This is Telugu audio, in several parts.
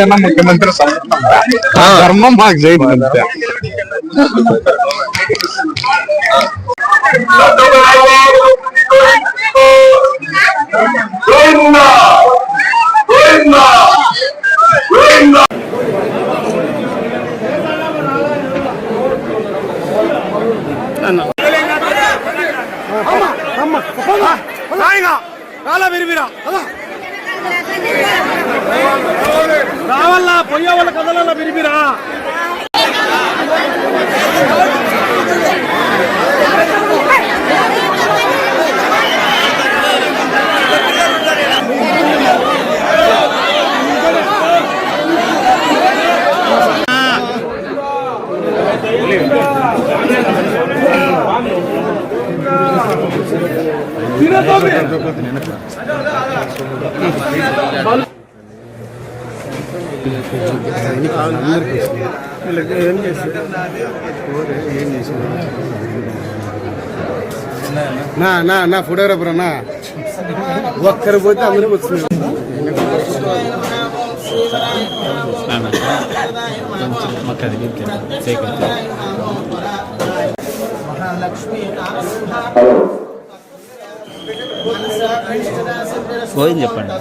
आपल्याला मुख्यमंत्री सांगितलं धर्म भाग जाईल म्हणत्या நாயகா காலா விரும்பினா அதான் నా నా నా ఫోటోగ్రాఫర్ అన్నా ఒక్కరు పోతే అందరూ వచ్చినారు పోయింది చెప్పండి.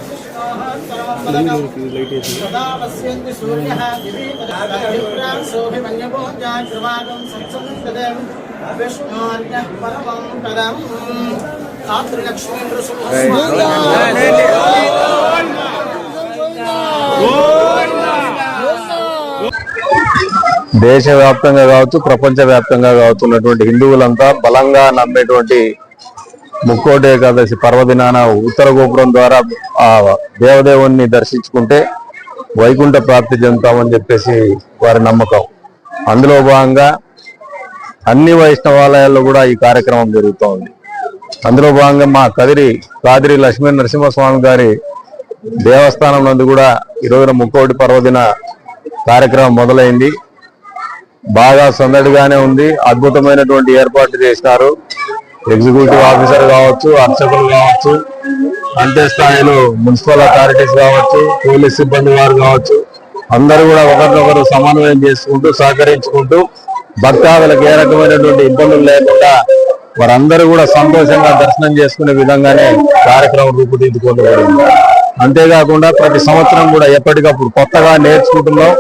దేశవ్యాప్తంగా కావచ్చు ప్రపంచ వ్యాప్తంగా కావచ్చు ఉన్నటువంటి హిందువులంతా బలంగా నమ్మేటువంటి ముక్కోటి ఏకాదశి పర్వదినాన ఉత్తర గోపురం ద్వారా ఆ దేవదేవుణ్ణి దర్శించుకుంటే వైకుంఠ ప్రాప్తి చెందుతామని చెప్పేసి వారి నమ్మకం. అందులో భాగంగా అన్ని వైష్ణవాలయాల్లో కూడా ఈ కార్యక్రమం జరుగుతోంది. అందులో భాగంగా మా కదిరి కాదిరి లక్ష్మీ నరసింహస్వామి గారి దేవస్థానం నందు కూడా ఈ రోజున ముక్కోటి పర్వదిన కార్యక్రమం మొదలైంది. బాగా సందడిగానే ఉంది. అద్భుతమైనటువంటి ఏర్పాట్లు చేసినారు. ఎగ్జిక్యూటివ్ ఆఫీసర్ కావచ్చు అర్చకులు కావచ్చు అంతే స్థాయిలో మున్సిపల్ అథారిటీస్ కావచ్చు పోలీస్ సిబ్బంది వారు కావచ్చు అందరూ కూడా ఒకరినొకరు సమన్వయం చేసుకుంటూ సహకరించుకుంటూ భక్తాదులకు ఏ రకమైనటువంటి ఇబ్బందులు లేకుండా వారందరూ కూడా సంతోషంగా దర్శనం చేసుకునే విధంగానే కార్యక్రమం రూపుదిద్దుకోబడింది. అంతేకాకుండా ప్రతి సంవత్సరం కూడా ఎప్పటికప్పుడు కొత్తగా నేర్చుకుంటున్నాం.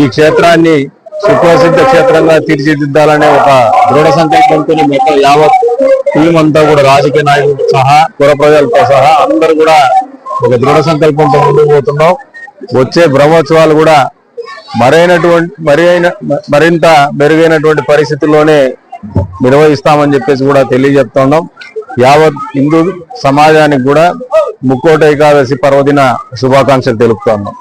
ఈ క్షేత్రాన్ని సుప్రసిద్ధ క్షేత్రంగా తీర్చిదిద్దాలనే ఒక దృఢ సంకల్పంతో మొత్తం యావత్ టీం అంతా కూడా రాజకీయ నాయకులతో సహా పుర ప్రజలతో సహా అందరూ కూడా ఒక దృఢ సంకల్పంతో ముందుకు పోతున్నాం. వచ్చే బ్రహ్మోత్సవాలు కూడా మరైనటువంటి మరి అయిన మరింత మెరుగైనటువంటి పరిస్థితుల్లోనే నిర్వహిస్తామని చెప్పేసి కూడా తెలియజెప్తున్నాం. యావత్ హిందూ సమాజానికి కూడా ముక్కోట ఏకాదశి పర్వదిన శుభాకాంక్షలు తెలుపుతున్నాం.